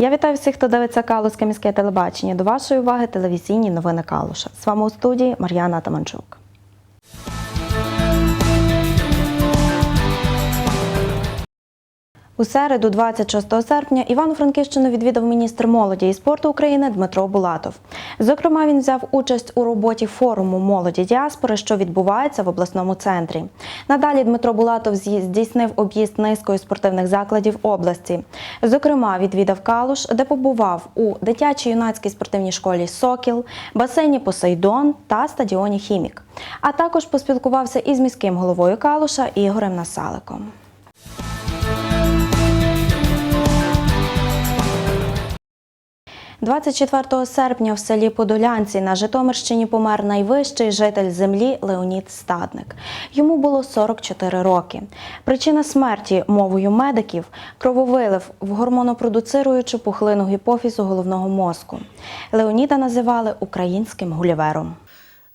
Я вітаю всіх, хто дивиться Калузьке міське телебачення. До вашої уваги телевізійні новини Калуша. З вами у студії Мар'яна Таманчук. У середу, 26 серпня, Івано-Франківщину відвідав міністр молоді і спорту України Дмитро Булатов. Зокрема, він взяв участь у роботі форуму молоді діаспори, що відбувається в обласному центрі. Надалі Дмитро Булатов здійснив об'їзд низкою спортивних закладів області. Зокрема, відвідав Калуш, де побував у дитячій юнацькій спортивній школі Сокіл, басейні Посейдон та стадіоні Хімік. А також поспілкувався із міським головою Калуша Ігорем Насаликом. – 24 серпня в селі Подолянці на Житомирщині помер найвищий житель землі Леонід Стадник. Йому було 44 роки. Причина смерті мовою медиків крововилив в гормонопродуцируючу пухлину гіпофізу головного мозку. Леоніда називали українським гулівером.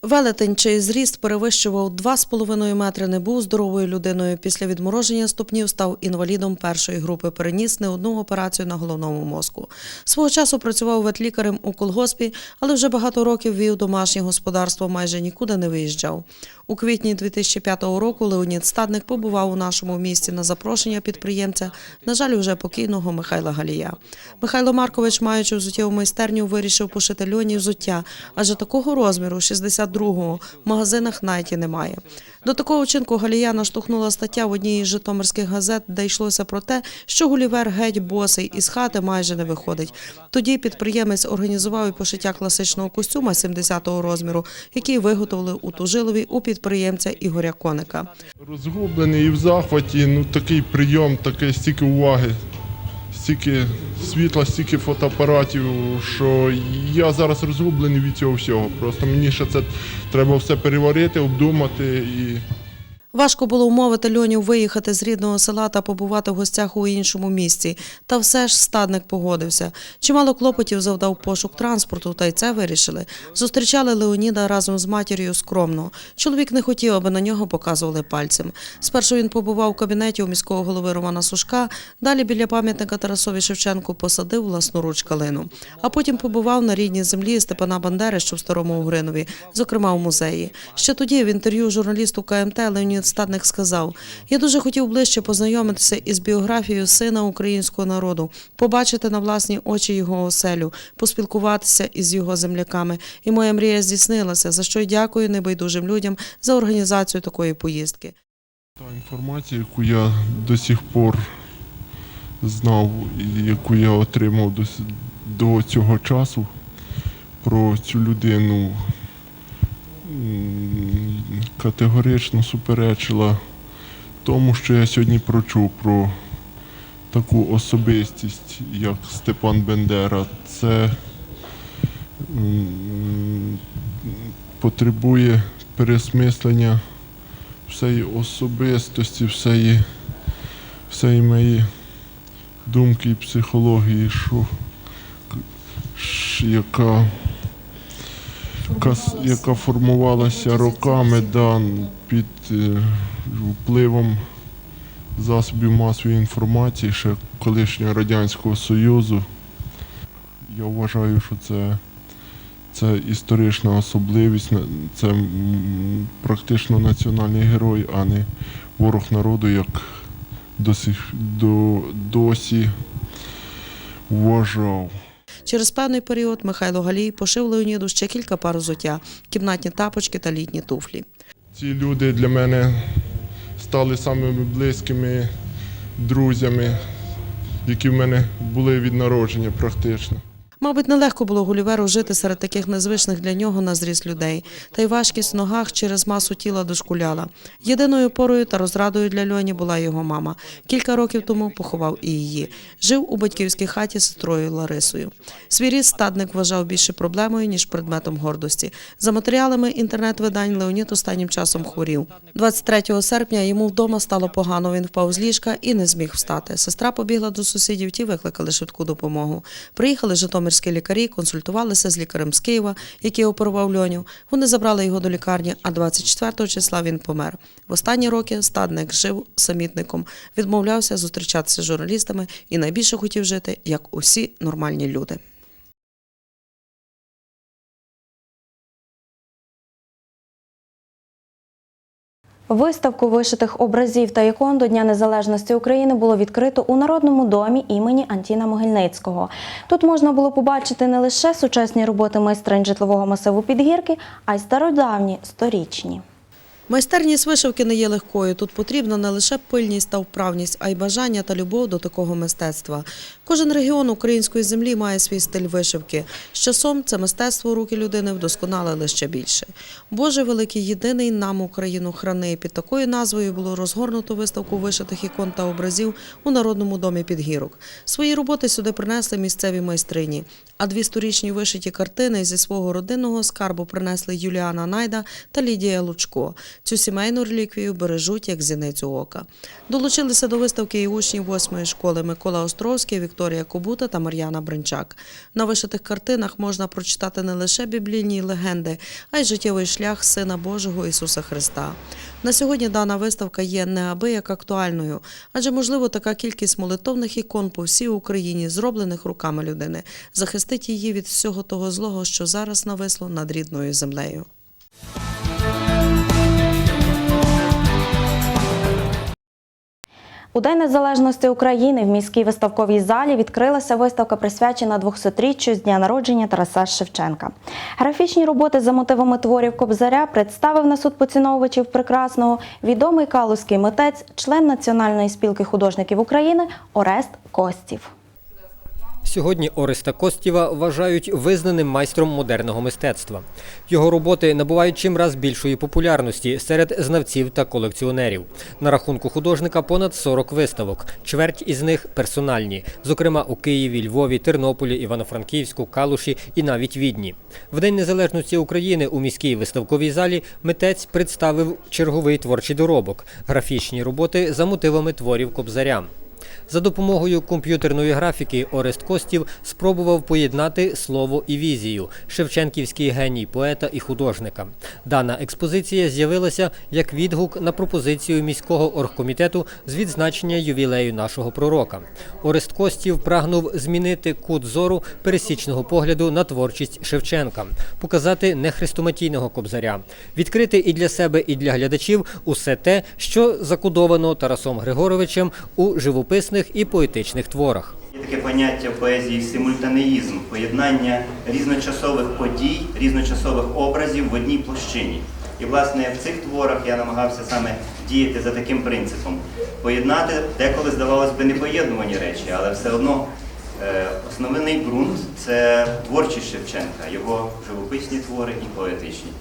Велетень, чий зріст перевищував 2,5 метри, не був здоровою людиною. Після відмороження ступнів став інвалідом першої групи. Переніс не одну операцію на головному мозку. Свого часу працював ветлікарем у колгоспі, але вже багато років вів домашнє господарство, майже нікуди не виїжджав. У квітні 2005 року Леонід Стадник побував у нашому місті на запрошення підприємця, на жаль, вже покійного Михайла Галія. Михайло Маркович, маючи взуттєву майстерню, вирішив пошити льоні взуття, адже такого розміру 62-го в магазинах навіть і немає. До такого вчинку Галія наштовхнула стаття в одній із житомирських газет, де йшлося про те, що Гулівер геть босий із хати майже не виходить. Тоді підприємець організував і пошиття класичного костюма 70-го розміру, який виготовили у Тужилові у підприємця Ігоря Коника. Розгублений і в захваті, ну такий прийом, таке стільки уваги, стільки світла, стільки фотоапаратів, що я зараз розгублений від цього всього. Просто мені ще це треба все переварити, обдумати і. Важко було вмовити Льонів виїхати з рідного села та побувати в гостях у іншому місці. Та все ж стадник погодився. Чимало клопотів завдав пошук транспорту, та й це вирішили. Зустрічали Леоніда разом з матір'ю скромно. Чоловік не хотів, аби на нього показували пальцем. Спершу він побував у кабінеті у міського голови Романа Сушка, далі біля пам'ятника Тарасові Шевченку посадив власноруч калину. А потім побував на рідній землі Степана Бандери, що в Старому Угринові, зокрема у музеї. Ще тоді в інтерв'ю журналісту КМТ Леонід Стадник сказав: Я дуже хотів ближче познайомитися із біографією сина українського народу, побачити на власні очі його оселю, поспілкуватися із його земляками. І моя мрія здійснилася, за що й дякую небайдужим людям за організацію такої поїздки. Та інформація, яку я до сих пор знав, і яку я отримав до, цього часу про цю людину, категорично суперечила тому, що я сьогодні прочув про таку особистість, як Степан Бендера. Це потребує пересмислення всієї особистості, всієї, всієї моєї думки і психології, що, яка, яка, формувалася роками да, під е, впливом засобів масової інформації ще колишнього Радянського Союзу. Я вважаю, що це це історична особливість, це практично національний герой, а не ворог народу, як досі, до, досі вважав. Через певний період Михайло Галій пошив Леоніду ще кілька пар взуття, кімнатні тапочки та літні туфлі. Ці люди для мене стали самими близькими друзями, які в мене були від народження практично. Мабуть, нелегко було Гуліверу жити серед таких незвичних для нього на зріст людей, та й важкість в ногах через масу тіла дошкуляла. Єдиною порою та розрадою для Льоні була його мама. Кілька років тому поховав і її. Жив у батьківській хаті з сестрою Ларисою. Свій ріст стадник вважав більше проблемою, ніж предметом гордості. За матеріалами інтернет-видань Леонід останнім часом хворів. 23 серпня йому вдома стало погано. Він впав з ліжка і не зміг встати. Сестра побігла до сусідів, ті викликали швидку допомогу. Приїхали житомирські житомирські лікарі консультувалися з лікарем з Києва, який оперував Льоню. Вони забрали його до лікарні, а 24 числа він помер. В останні роки стадник жив самітником, відмовлявся зустрічатися з журналістами і найбільше хотів жити, як усі нормальні люди. Виставку вишитих образів та ікон до Дня Незалежності України було відкрито у Народному домі імені Антіна Могильницького. Тут можна було побачити не лише сучасні роботи майстринь житлового масиву Підгірки, а й стародавні, сторічні. Майстерність вишивки не є легкою. Тут потрібна не лише пильність та вправність, а й бажання та любов до такого мистецтва. Кожен регіон української землі має свій стиль вишивки. З часом це мистецтво руки людини вдосконалили ще більше. Боже великий єдиний нам Україну храни. Під такою назвою було розгорнуто виставку вишитих ікон та образів у Народному домі Підгірок. Свої роботи сюди принесли місцеві майстрині. А дві сторічні вишиті картини зі свого родинного скарбу принесли Юліана Найда та Лідія Лучко. Цю сімейну реліквію бережуть як зіницю ока. Долучилися до виставки і учні восьмої школи Микола Островський, Вікторія Кобута та Мар'яна Бринчак. На вишитих картинах можна прочитати не лише біблійні легенди, а й життєвий шлях Сина Божого Ісуса Христа. На сьогодні дана виставка є неабияк актуальною, адже можливо така кількість молитовних ікон по всій Україні, зроблених руками людини, захистить її від всього того злого, що зараз нависло над рідною землею. У День Незалежності України в міській виставковій залі відкрилася виставка, присвячена 200-річчю з дня народження Тараса Шевченка. Графічні роботи за мотивами творів Кобзаря представив на суд поціновувачів прекрасного відомий калузький митець, член Національної спілки художників України Орест Костів. Сьогодні Ореста Костєва вважають визнаним майстром модерного мистецтва. Його роботи набувають чимраз більшої популярності серед знавців та колекціонерів. На рахунку художника понад 40 виставок. Чверть із них персональні, зокрема у Києві, Львові, Тернополі, Івано-Франківську, Калуші і навіть Відні. В День Незалежності України у міській виставковій залі митець представив черговий творчий доробок графічні роботи за мотивами творів Кобзаря. За допомогою комп'ютерної графіки Орест Костів спробував поєднати слово і візію шевченківський геній поета і художника. Дана експозиція з'явилася як відгук на пропозицію міського оргкомітету з відзначення ювілею нашого пророка. Орест Костів прагнув змінити кут зору пересічного погляду на творчість Шевченка, показати нехрестоматійного кобзаря, відкрити і для себе, і для глядачів усе те, що закодовано Тарасом Григоровичем у живописних і поетичних творах. Є таке поняття поезії симультанеїзм, поєднання різночасових подій, різночасових образів в одній площині. І, власне, в цих творах я намагався саме діяти за таким принципом. Поєднати деколи, здавалось би, непоєднувані речі, але все одно е, основний ґрунт це творчість Шевченка, його живописні твори і поетичні.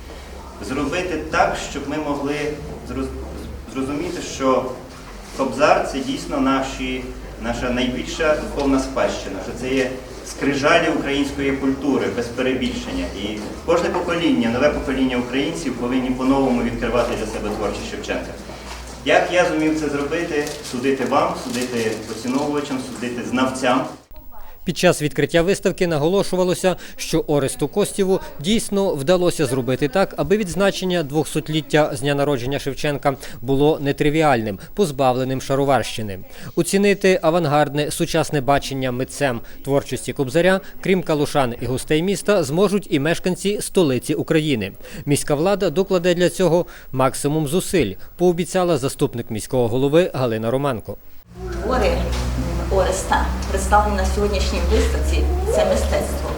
Зробити так, щоб ми могли зрозуміти, що Кобзар це дійсно наші, наша найбільша духовна спадщина, що це є скрижалі української культури без перебільшення. І кожне покоління, нове покоління українців повинні по-новому відкривати для себе творчість Шевченка. Як я зумів це зробити, судити вам, судити поціновувачам, судити знавцям. Під час відкриття виставки наголошувалося, що Оресту Костєву дійсно вдалося зробити так, аби відзначення 200-ліття з дня народження Шевченка було нетривіальним, позбавленим шароварщини. Оцінити авангардне сучасне бачення митцем творчості Кобзаря, крім калушан і гостей міста, зможуть і мешканці столиці України. Міська влада докладе для цього максимум зусиль, пообіцяла заступник міського голови Галина Романко. Ореста представлені на сьогоднішній виставці це мистецтво.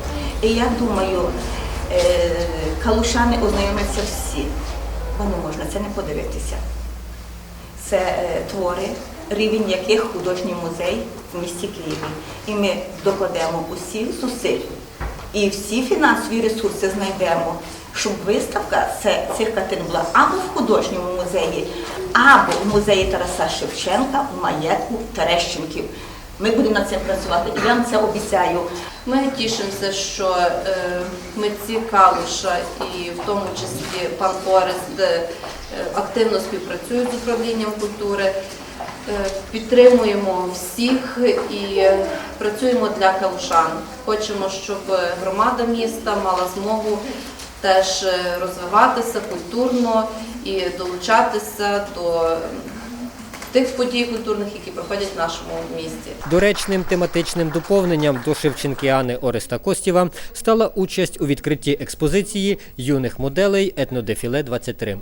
І я думаю, е, калушани ознайомляться всі, бо не можна це не подивитися. Це е, твори, рівень яких художній музей в місті Києві. І ми докладемо усіх зусиль і всі фінансові ресурси знайдемо, щоб виставка цих картин була або в художньому музеї, або в музеї Тараса Шевченка у маєтку Терещенків. Ми будемо над цим працювати, і я вам це обіцяю. Ми тішимося, що е, митці Калуша і в тому числі пан Орест е, активно співпрацюють з управлінням культури. Е, Підтримуємо всіх і працюємо для калушан. Хочемо, щоб громада міста мала змогу теж розвиватися культурно і долучатися до тих подій культурних, які проходять в нашому місті. Доречним тематичним доповненням до Шевченкіани Ореста Костєва стала участь у відкритті експозиції юних моделей етнодефіле 23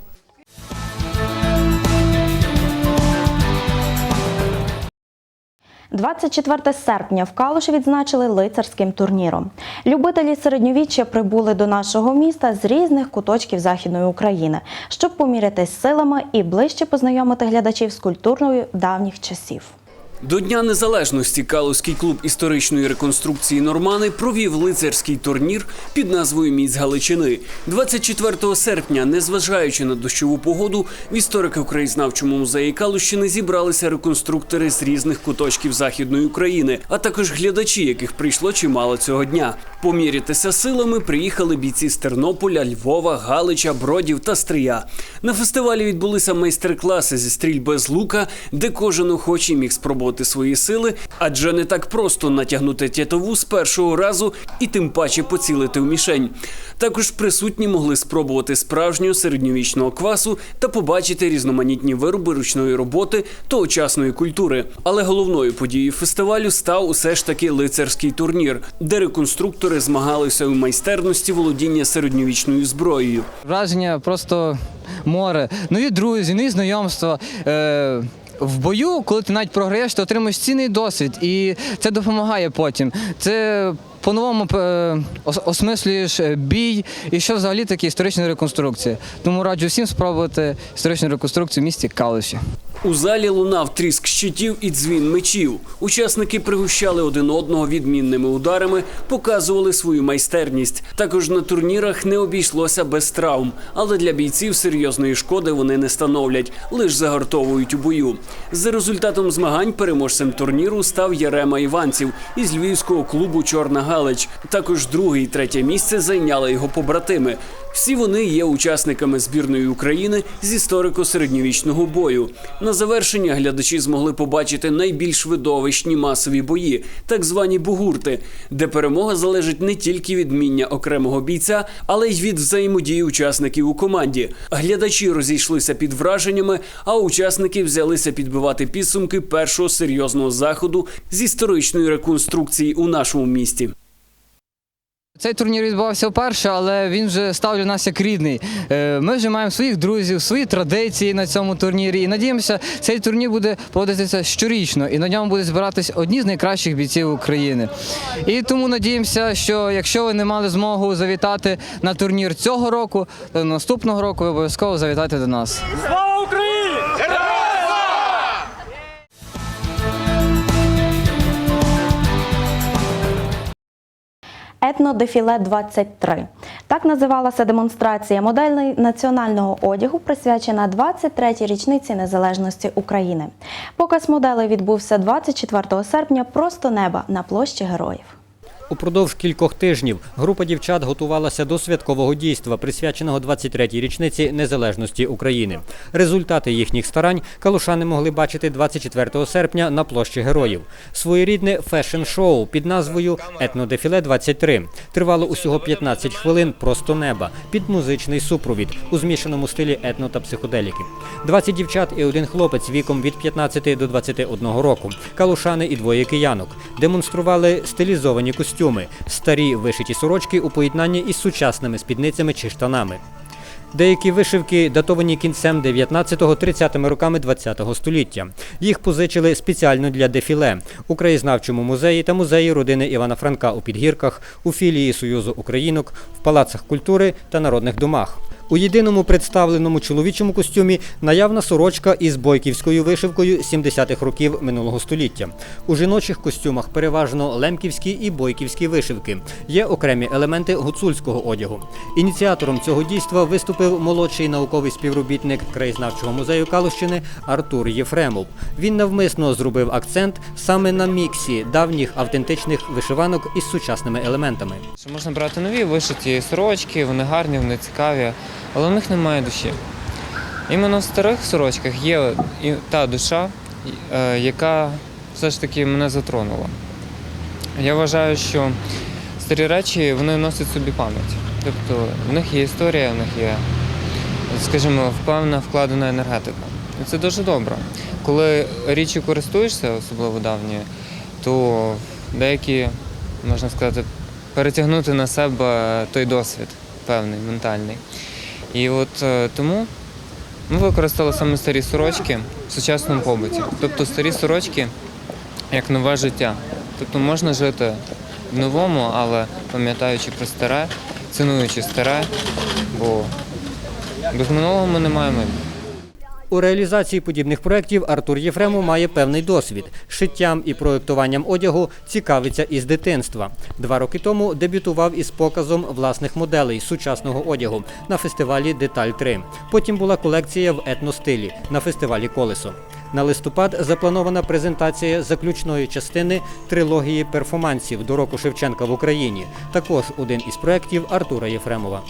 24 серпня в Калуші відзначили лицарським турніром. Любителі середньовіччя прибули до нашого міста з різних куточків Західної України, щоб помірятись силами і ближче познайомити глядачів з культурною давніх часів. До Дня Незалежності Калузький клуб історичної реконструкції Нормани провів лицарський турнір під назвою Міць Галичини. 24 серпня, незважаючи на дощову погоду, в історико-краєзнавчому музеї Калущини зібралися реконструктори з різних куточків західної України, а також глядачі, яких прийшло чимало цього дня. Помірятися силами приїхали бійці з Тернополя, Львова, Галича, Бродів та Стрия. На фестивалі відбулися майстер-класи зі стрільби з лука, де кожен охочий міг спробувати свої сили, адже не так просто натягнути тятову з першого разу і тим паче поцілити в мішень. Також присутні могли спробувати справжнього середньовічного квасу та побачити різноманітні вироби ручної роботи тогочасної культури. Але головною подією фестивалю став усе ж таки лицарський турнір, де реконструктори змагалися у майстерності володіння середньовічною зброєю. Враження просто море. Нові друзі, нові знайомства. Е, в бою, коли ти навіть програєш, ти отримуєш цінний досвід, і це допомагає потім. Це по-новому е, осмислюєш е, бій і що взагалі таке історична реконструкція. Тому раджу всім спробувати історичну реконструкцію в місті Калуші. У залі лунав тріск щитів і дзвін мечів. Учасники пригощали один одного відмінними ударами, показували свою майстерність. Також на турнірах не обійшлося без травм, але для бійців серйозної шкоди вони не становлять, лише загартовують у бою. За результатом змагань переможцем турніру став Ярема Іванців із львівського клубу Чорна Галич. Також друге і третє місце зайняли його побратими. Всі вони є учасниками збірної України з історико-середньовічного бою. На завершення глядачі змогли побачити найбільш видовищні масові бої, так звані бугурти, де перемога залежить не тільки від вміння окремого бійця, але й від взаємодії учасників у команді. Глядачі розійшлися під враженнями, а учасники взялися підбивати підсумки першого серйозного заходу з історичної реконструкції у нашому місті. Цей турнір відбувався вперше, але він вже став для нас як рідний. Е, Ми вже маємо своїх друзів, свої традиції на цьому турнірі. І надіємося, цей турнір буде проводитися щорічно, і на ньому будуть збиратись одні з найкращих бійців України. І тому надіємося, що якщо ви не мали змогу завітати на турнір цього року, то наступного року ви обов'язково завітайте до нас. Етнодефіле 23 так називалася демонстрація моделей національного одягу, присвячена 23-й річниці незалежності України. Показ моделей відбувся 24 серпня просто неба на площі героїв. Упродовж кількох тижнів група дівчат готувалася до святкового дійства, присвяченого 23-й річниці незалежності України. Результати їхніх старань калушани могли бачити 24 серпня на площі героїв. Своєрідне фешн-шоу під назвою Етнодефіле 23 тривало усього 15 хвилин просто неба під музичний супровід у змішаному стилі етно та психоделіки. 20 дівчат і один хлопець віком від 15 до 21 року. Калушани і двоє киянок демонстрували стилізовані костюми, старі вишиті сорочки у поєднанні із сучасними спідницями чи штанами. Деякі вишивки датовані кінцем 19-30 роками ХХ століття. Їх позичили спеціально для дефіле у краєзнавчому музеї та музеї родини Івана Франка у Підгірках, у філії Союзу Українок, в палацах культури та народних домах. У єдиному представленому чоловічому костюмі наявна сорочка із бойківською вишивкою 70-х років минулого століття. У жіночих костюмах переважно лемківські і бойківські вишивки. Є окремі елементи гуцульського одягу. Ініціатором цього дійства виступив молодший науковий співробітник краєзнавчого музею Калущини Артур Єфремов. Він навмисно зробив акцент саме на міксі давніх автентичних вишиванок із сучасними елементами. Можна брати нові вишиті сорочки, вони гарні, вони цікаві, але в них немає душі. Іменно в старих сорочках є і та душа, е, яка все ж таки мене затронула. Я вважаю, що старі речі вони носять собі пам'ять. Тобто в них є історія, в них є, скажімо, певна вкладена енергетика. І це дуже добре. Коли річі користуєшся, особливо давні, то деякі, можна сказати, перетягнути на себе той досвід певний, ментальний. І от е, тому ми використали саме старі сорочки в сучасному побуті. Тобто старі сорочки як нове життя. Тобто можна жити в новому, але пам'ятаючи про старе, цінуючи старе, бо без минулого ми не маємо. У реалізації подібних проєктів Артур Єфремов має певний досвід. Шиттям і проєктуванням одягу цікавиться із дитинства. Два роки тому дебютував із показом власних моделей сучасного одягу на фестивалі Деталь 3. Потім була колекція в етностилі на фестивалі Колесо. На листопад запланована презентація заключної частини трилогії перформансів до року Шевченка в Україні. Також один із проєктів Артура Єфремова.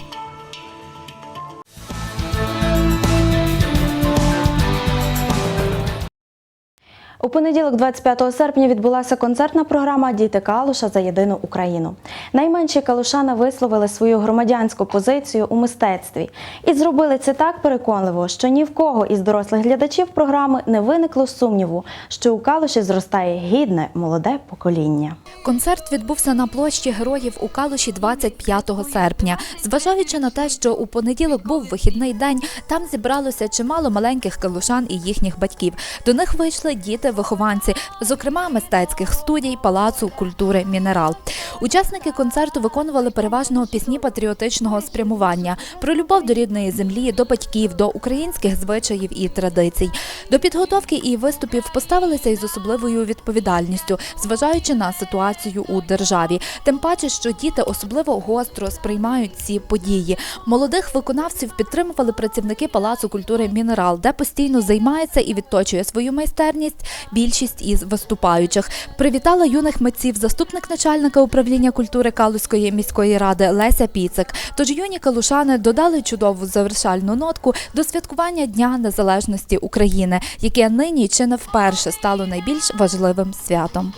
У понеділок, 25 серпня, відбулася концертна програма Діти Калуша за єдину Україну. Найменші калушани висловили свою громадянську позицію у мистецтві і зробили це так переконливо, що ні в кого із дорослих глядачів програми не виникло сумніву, що у Калуші зростає гідне молоде покоління. Концерт відбувся на площі Героїв у Калуші 25 серпня. Зважаючи на те, що у понеділок був вихідний день, там зібралося чимало маленьких калушан і їхніх батьків. До них вийшли діти-вихованці, зокрема мистецьких студій Палацу культури Мінерал. Учасники концерту виконували переважно пісні патріотичного спрямування про любов до рідної землі, до батьків, до українських звичаїв і традицій. До підготовки і виступів поставилися із особливою відповідальністю, зважаючи на ситуацію у державі. Тим паче, що діти особливо гостро сприймають ці події. Молодих виконавців підтримували працівники Палацу культури Мінерал, де постійно займається і відточує свою майстерність більшість із виступаючих. Привітала юних митців заступник начальника управління культури Калузької міської ради Леся Піцик. Тож юні калушани додали чудову завершальну нотку до святкування Дня Незалежності України, яке нині чи не вперше стало найбільш важливим святом.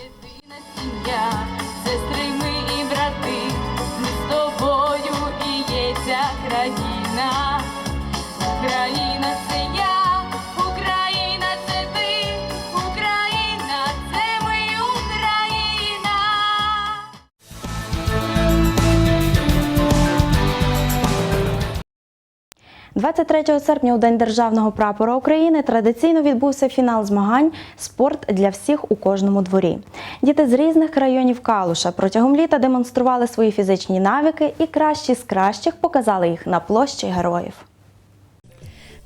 23 серпня, у День державного прапора України, традиційно відбувся фінал змагань Спорт для всіх у кожному дворі. Діти з різних районів Калуша протягом літа демонстрували свої фізичні навики і кращі з кращих показали їх на площі героїв.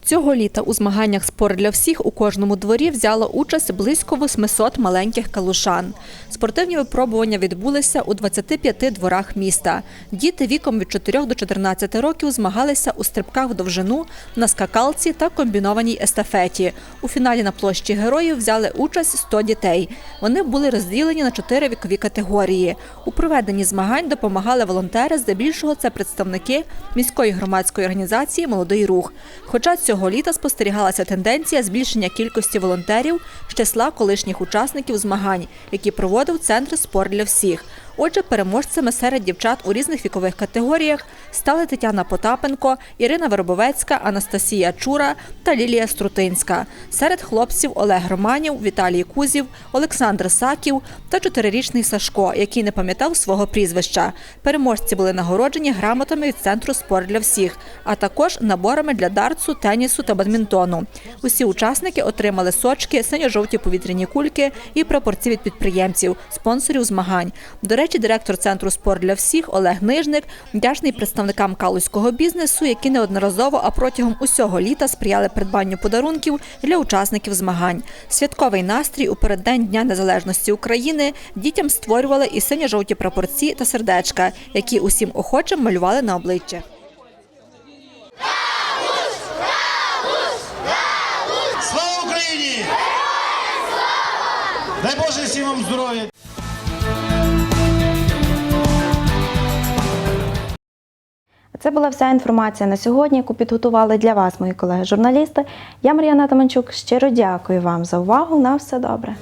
Цього літа у змаганнях спорт для всіх у кожному дворі взяло участь близько 800 маленьких калушан. Спортивні випробування відбулися у 25 дворах міста. Діти віком від 4 до 14 років змагалися у стрибках в довжину, на скакалці та комбінованій естафеті. У фіналі на площі героїв взяли участь 100 дітей. Вони були розділені на чотири вікові категорії. У проведенні змагань допомагали волонтери, здебільшого це представники міської громадської організації Молодий рух. Хоча цього літа спостерігалася тенденція збільшення кількості волонтерів з числа колишніх учасників змагань, які проводив центр спорт для всіх. Отже, переможцями серед дівчат у різних вікових категоріях стали Тетяна Потапенко, Ірина Вербовецька, Анастасія Чура та Лілія Струтинська. Серед хлопців Олег Романів, Віталій Кузів, Олександр Саків та чотирирічний Сашко, який не пам'ятав свого прізвища. Переможці були нагороджені грамотами від центру спорт для всіх, а також наборами для дартсу, тенісу та бадмінтону. Усі учасники отримали сочки, синьо-жовті повітряні кульки і прапорці від підприємців, спонсорів змагань. До речі, директор центру спорт для всіх Олег Нижник вдячний представникам калузького бізнесу, які неодноразово, а протягом усього літа сприяли придбанню подарунків для учасників змагань. Святковий настрій у переддень Дня Незалежності України дітям створювали і синьо-жовті прапорці та сердечка, які усім охочим малювали на обличчя. Слава Україні! Дай Боже всім вам здоров'я! Це була вся інформація на сьогодні, яку підготували для вас, мої колеги-журналісти. Я Мар'яна Таманчук. Щиро дякую вам за увагу. На все добре.